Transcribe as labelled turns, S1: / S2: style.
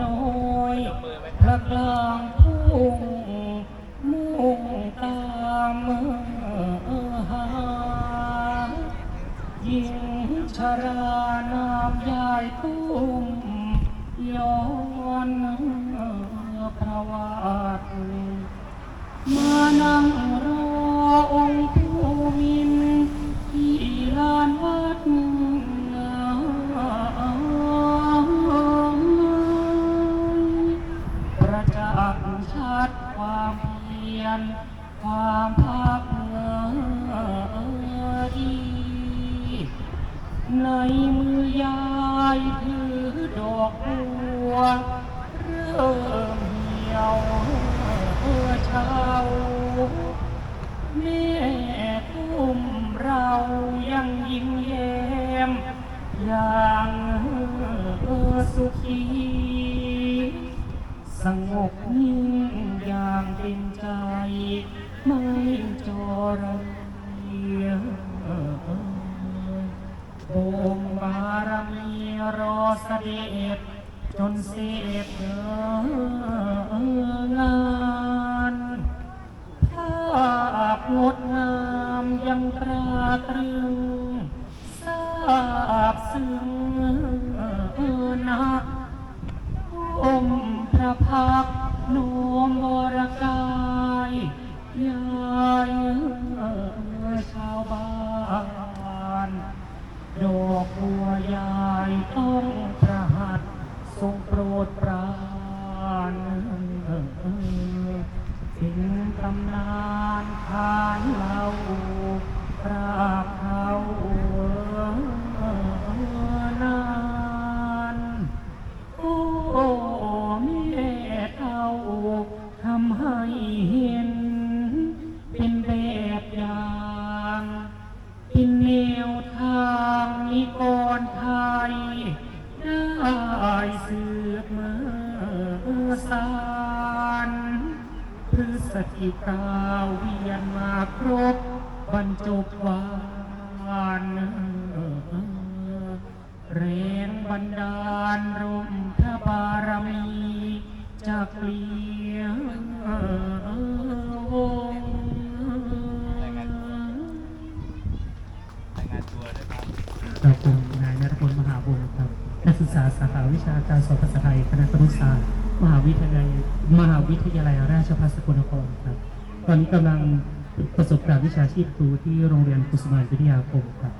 S1: น้อยพระกลางทุ่งมุ่งตามหาหญิงชรานามยายตุ้มย้อนพระวาทมานั่ง ความเพียรความภาคเหนือดีในมือยายถือดอกบัวเริ่มเหี่ยวเช้าแม่ตุ้มเรายังยิ้มแย้มอย่างสุขีสงบนิ่งอย่าง เป็นใจไม่จรเยียองบารมีรอเสด็จจนเสร็จงานภาพงดงามยังตราตรึงทราบซึ้ง นิกรไทย ได้เสืบมาสานพฤศจิกาเวียนมาครบบรรจบวานแรงบันดาลร่มพระบารมีจากเลียงวงศ์
S2: รายงานตัวด้วยครับ
S1: ครับผมนายนัทพลมหาวงศ์ครับนักศึกษาสาขาวิชาการสอนภาษาไทยคณะครุศาสตร์มหาวิทยาลัยมหาวิทยาลัยราชภัฏสกลนครครับ ตอนนี้กำลังประสบการณ์วิชาชีพครูที่โรงเรียนกุสุมานวิทยาคมครับ